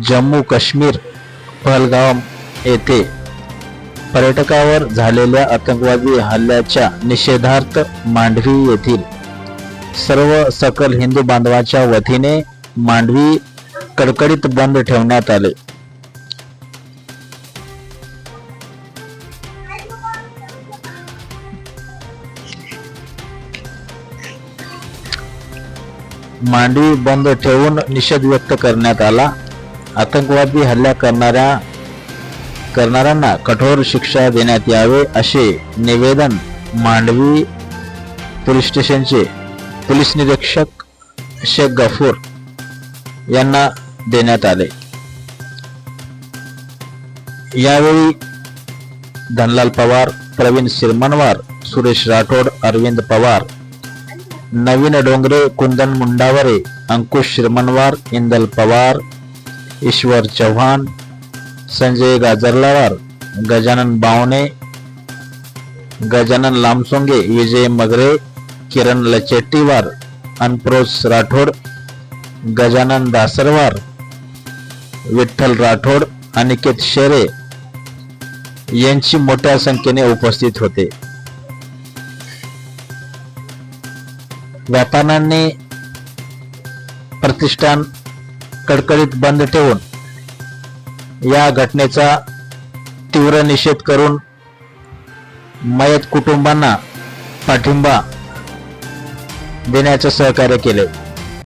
जम्मू काश्मीर पहलगाम येथे पर्यटकावर झालेल्या आतंकवादी हल्ल्याच्या निषेधार्थ मांडवी येथील सर्व सकल हिंदू बांधवाच्या वतीने मांडवी कडकडीत बंद ठेवण्यात आले. मांडवी बंद ठेवून निषेध व्यक्त करण्यात आला. आतंकवादी हल्ला करणाऱ्या करणाऱ्यांना कठोर शिक्षा देण्यात यावे असे निवेदन मांडवी पोलीस स्टेशनचे पोलीस निरीक्षक शेख गफूर यांना देण्यात आले. यावेळी धनलाल पवार प्रवीण सिरमनवार सुरेश राठोड अरविंद पवार नवीन डोंगरे कुंदन मुंडावरे अंकुश शिरमनवार इंदल पवार ईश्वर चव्हाण संजय गाजरलावार गजानन बावणे गजानन लामसोंगे विजय मगरे किरण लचेट्टीवार अनप्रोस राठोड गजानन दासरवार विठ्ठल राठोड अनिकेत शेरे यांची मोठ्या संख्येने उपस्थित होते. व्यापाऱ्यांनी प्रतिष्ठान कडकडीत बंद ठेवून या घटनेचा तीव्र निषेध करून मयत कुटुंबांना पाठिंबा देण्याचे सहकार्य केले.